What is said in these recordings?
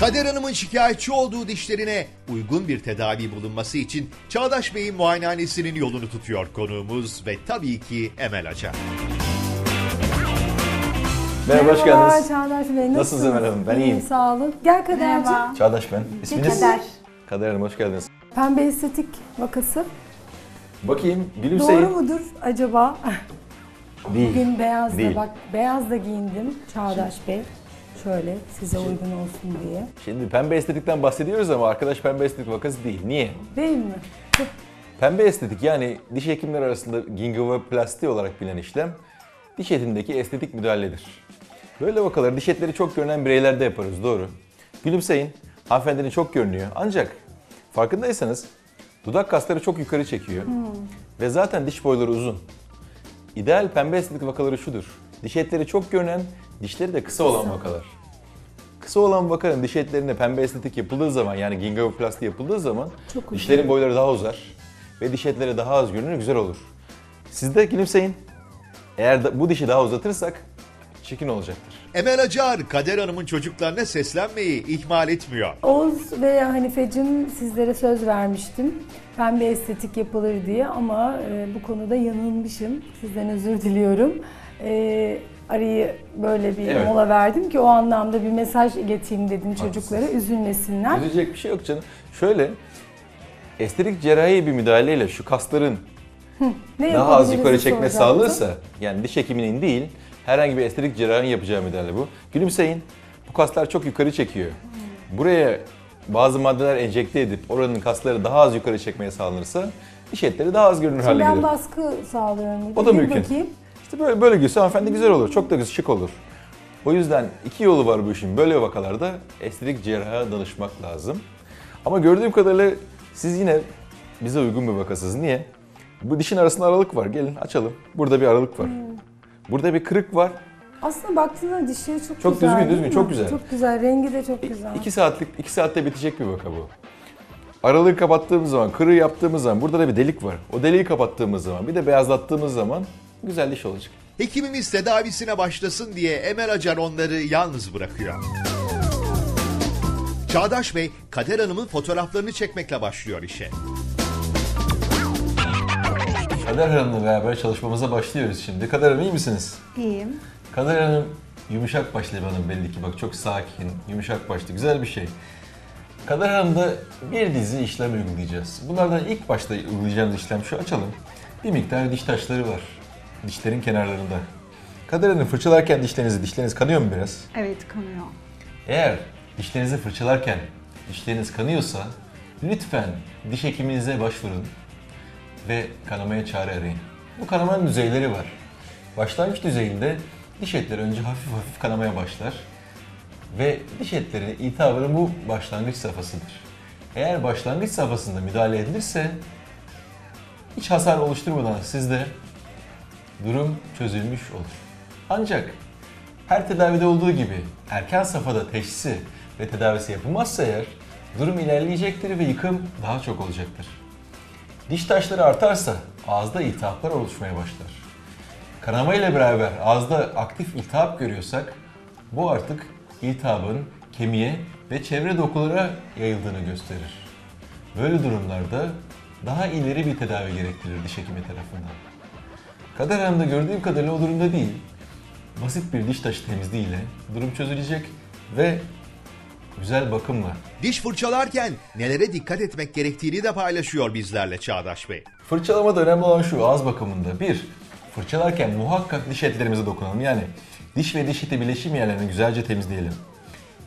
Kader Hanım'ın şikayetçi olduğu dişlerine uygun bir tedavi bulunması için Çağdaş Bey'in muayenehanesinin yolunu tutuyor konuğumuz ve tabii ki Emel Acar. Merhaba, hoş geldiniz. Çağdaş Bey. Nasılsınız? Emel Hanım? Ben iyiyim. Sağ olun. Gel Kader'cim. Merhaba. Çağdaş ben. İsminiz? Kader. Kader Hanım hoş geldiniz. Pembe estetik vakası. Bakayım gülümseyin. Doğru mudur acaba? Değil. Bugün beyaz da Değil. bak beyaz da giyindim Çağdaş Bey. Şöyle size uygun olsun diye. Şimdi pembe estetikten bahsediyoruz ama arkadaş pembe estetik vakası değil. Niye? Değil mi? Pembe estetik yani diş hekimleri arasında gingivoplasti olarak bilinen işlem diş etindeki estetik müdahaledir. Böyle vakaları diş etleri çok görünen bireylerde yaparız doğru. Gülümseyin. Hanımefendinin çok görünüyor. Ancak farkındaysanız dudak kasları çok yukarı çekiyor. Ve zaten diş boyları uzun. İdeal pembe estetik vakaları şudur. Diş etleri çok görünen, dişleri de kısa olan vakalar. Kısa olan vakanın diş etlerine pembe estetik yapıldığı zaman yani gingivoplasti yapıldığı zaman Çok uzun. dişlerin boyları daha uzar ve diş etleri daha az görünür, güzel olur. Siz de gülümseyin. Eğer da- bu dişi daha uzatırsak çirkin olacaktır. Emel Acar, Kader Hanım'ın çocuklarına seslenmeyi ihmal etmiyor. Oğuz ve Hanife'cim sizlere söz vermiştim. Pembe estetik yapılır diye ama e, bu konuda yanılmışım. Sizden özür diliyorum. E, arayı böyle bir Evet. mola verdim ki o anlamda bir mesaj ileteyim dedim çocuklara üzülmesinler. Üzülecek bir şey yok canım. Şöyle, estetik cerrahi bir müdahaleyle şu kasların Ne daha az yapabiliriz yukarı çekme soracaktım. sağlanırsa, yani diş hekiminin değil, herhangi bir estetik cerrahinin yapacağı müdahale bu. Gülümseyin, bu kaslar çok yukarı çekiyor. Buraya bazı maddeler enjekte edip oranın kasları daha az yukarı çekmeye sağlanırsa diş etleri daha az görünür hale Şimdi ben gelir. baskı sağlıyorum. O da Bir mümkün. Bakayım. İşte böyle, böyle gülse hanımefendi güzel olur, çok da güzel, şık olur. O yüzden iki yolu var bu işin. Böyle vakalarda estetik cerraha danışmak lazım. Ama gördüğüm kadarıyla siz yine bize uygun bir vakasınız. Niye? Bu dişin arasında aralık var. Gelin açalım. Burada bir aralık var. Burada bir kırık var. Aslında baktığında dişleri çok, Çok güzel. düzgün, düzgün, çok güzel. Çok güzel. Rengi de çok güzel. İki saatlik, iki saatte bitecek bir vaka bu. Aralığı kapattığımız zaman, kırığı yaptığımız zaman burada da bir delik var. O deliği kapattığımız zaman, bir de beyazlattığımız zaman güzel diş olacak. Hekimimiz tedavisine başlasın diye Emel Acar onları yalnız bırakıyor. Çağdaş Bey, Kader Hanım'ın fotoğraflarını çekmekle başlıyor işe. Kader Hanım'la beraber çalışmamıza başlıyoruz şimdi. Kader Hanım iyi misiniz? İyiyim. Kader Hanım yumuşak başlı bir hanım belli ki. Bak çok sakin, yumuşak başlı. Güzel bir şey. Kader Hanım'da bir dizi işlem uygulayacağız. Bunlardan ilk başta uygulayacağımız işlem şu açalım. Bir miktar diş taşları var. Dişlerin kenarlarında. Kader Hanım fırçalarken dişlerinizi, dişleriniz kanıyor mu biraz? Evet kanıyor. Eğer dişlerinizi fırçalarken dişleriniz kanıyorsa lütfen diş hekiminize başvurun ve kanamaya çare arayın. Bu kanamanın düzeyleri var. Başlangıç düzeyinde diş etleri önce hafif hafif kanamaya başlar ve diş etleri iltihabının bu başlangıç safhasıdır. Eğer başlangıç safhasında müdahale edilirse hiç hasar oluşturmadan sizde durum çözülmüş olur. Ancak her tedavide olduğu gibi erken safhada teşhisi ve tedavisi yapılmazsa eğer durum ilerleyecektir ve yıkım daha çok olacaktır. Diş taşları artarsa ağızda iltihaplar oluşmaya başlar. Kanama ile beraber ağızda aktif iltihap görüyorsak bu artık iltihabın kemiğe ve çevre dokulara yayıldığını gösterir. Böyle durumlarda daha ileri bir tedavi gerektirir diş hekimi tarafından. Kader Hanım'da gördüğüm kadarıyla o durumda değil. Basit bir diş taşı temizliğiyle durum çözülecek ve güzel bakımla. Diş fırçalarken nelere dikkat etmek gerektiğini de paylaşıyor bizlerle Çağdaş Bey. Fırçalamada önemli olan şu ağız bakımında. Bir, fırçalarken muhakkak diş etlerimize dokunalım. Yani diş ve diş eti birleşim yerlerini güzelce temizleyelim.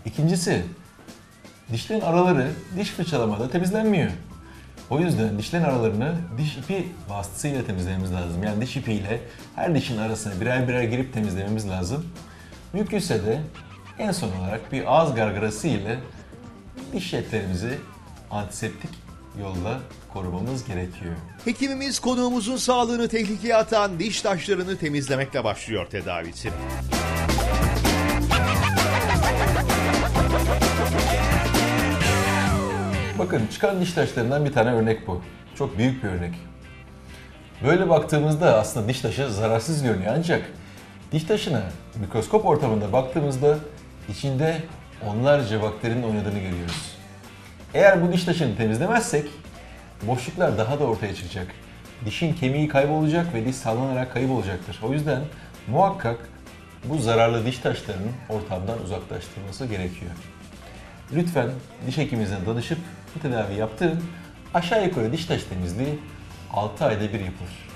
İkincisi, dişlerin araları diş fırçalamada temizlenmiyor. O yüzden dişlerin aralarını diş ipi vasıtasıyla temizlememiz lazım. Yani diş ipiyle her dişin arasına birer birer girip temizlememiz lazım. Mümkünse de en son olarak bir ağız gargarası ile diş etlerimizi antiseptik yolla korumamız gerekiyor. Hekimimiz konuğumuzun sağlığını tehlikeye atan diş taşlarını temizlemekle başlıyor tedavisine. Bakın çıkan diş taşlarından bir tane örnek bu. Çok büyük bir örnek. Böyle baktığımızda aslında diş taşı zararsız görünüyor ancak diş taşına mikroskop ortamında baktığımızda içinde onlarca bakterinin oynadığını görüyoruz. Eğer bu diş taşını temizlemezsek boşluklar daha da ortaya çıkacak. Dişin kemiği kaybolacak ve diş sallanarak kaybolacaktır. O yüzden muhakkak bu zararlı diş taşlarının ortamdan uzaklaştırılması gerekiyor. Lütfen diş hekiminize danışıp bu tedavi yaptırın. Aşağı yukarı diş taş temizliği 6 ayda bir yapılır.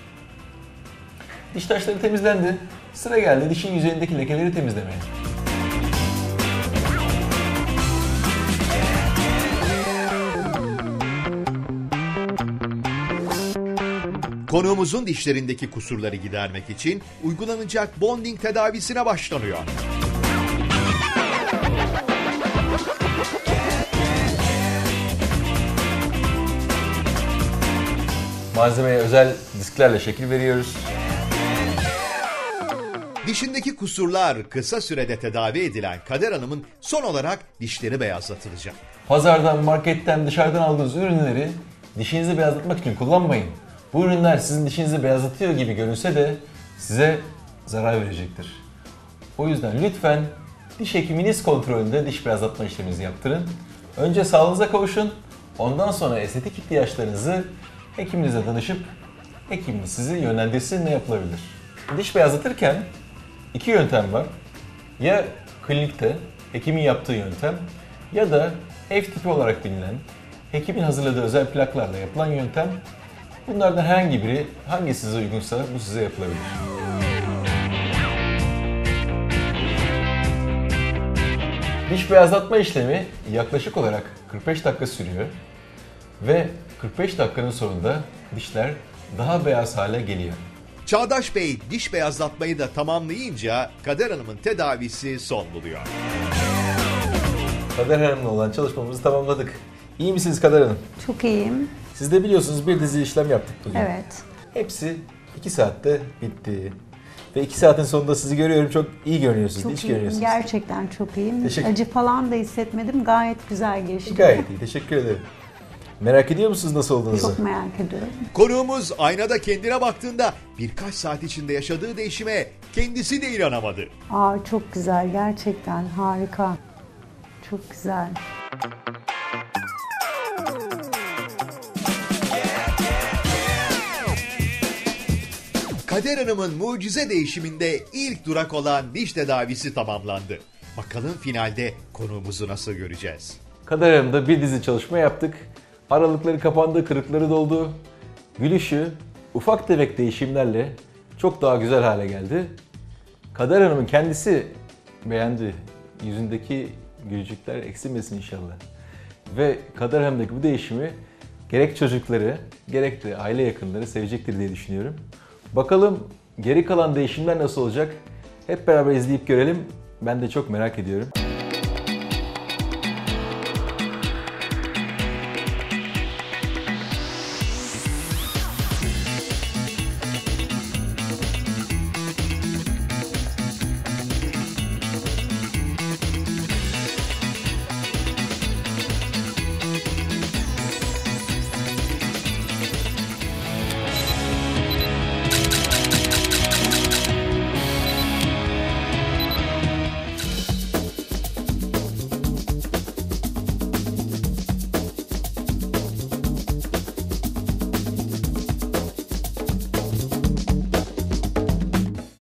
Diş taşları temizlendi. Sıra geldi dişin yüzeyindeki lekeleri temizlemeye. Konuğumuzun dişlerindeki kusurları gidermek için uygulanacak bonding tedavisine başlanıyor. Malzemeye özel disklerle şekil veriyoruz. Dişindeki kusurlar kısa sürede tedavi edilen Kader Hanım'ın son olarak dişleri beyazlatılacak. Pazardan, marketten, dışarıdan aldığınız ürünleri dişinizi beyazlatmak için kullanmayın. Bu ürünler sizin dişinizi beyazlatıyor gibi görünse de size zarar verecektir. O yüzden lütfen diş hekiminiz kontrolünde diş beyazlatma işleminizi yaptırın. Önce sağlığınıza kavuşun. Ondan sonra estetik ihtiyaçlarınızı hekiminize danışıp hekiminiz sizi yönlendirsin ne yapılabilir. Diş beyazlatırken iki yöntem var. Ya klinikte hekimin yaptığı yöntem ya da ev tipi olarak bilinen hekimin hazırladığı özel plaklarla yapılan yöntem. Bunlardan herhangi biri hangi size uygunsa bu size yapılabilir. Diş beyazlatma işlemi yaklaşık olarak 45 dakika sürüyor ve 45 dakikanın sonunda dişler daha beyaz hale geliyor. Çağdaş Bey diş beyazlatmayı da tamamlayınca Kader Hanım'ın tedavisi son buluyor. Kader Hanım'la olan çalışmamızı tamamladık. İyi misiniz Kader Hanım? Çok iyiyim. Siz de biliyorsunuz bir dizi işlem yaptık bugün. Evet. Hepsi 2 saatte bitti. Ve 2 saatin sonunda sizi görüyorum. Çok iyi görünüyorsunuz, Çok iyiyim. görünüyorsunuz. Gerçekten çok iyiyim. Teşekkür- Acı falan da hissetmedim. Gayet güzel geçti. Gayet iyi, teşekkür ederim. Merak ediyor musunuz nasıl olduğunuzu? Çok merak ediyorum. Konuğumuz aynada kendine baktığında birkaç saat içinde yaşadığı değişime kendisi de inanamadı. Aa çok güzel gerçekten harika. Çok güzel. Kader Hanım'ın mucize değişiminde ilk durak olan diş tedavisi tamamlandı. Bakalım finalde konuğumuzu nasıl göreceğiz? Kader Hanım'da bir dizi çalışma yaptık. Aralıkları kapandı, kırıkları doldu. Gülüşü ufak tefek değişimlerle çok daha güzel hale geldi. Kader Hanım'ın kendisi beğendi. Yüzündeki gülücükler eksilmesin inşallah. Ve Kader Hanım'daki bu değişimi gerek çocukları gerek de aile yakınları sevecektir diye düşünüyorum. Bakalım geri kalan değişimler nasıl olacak? Hep beraber izleyip görelim. Ben de çok merak ediyorum.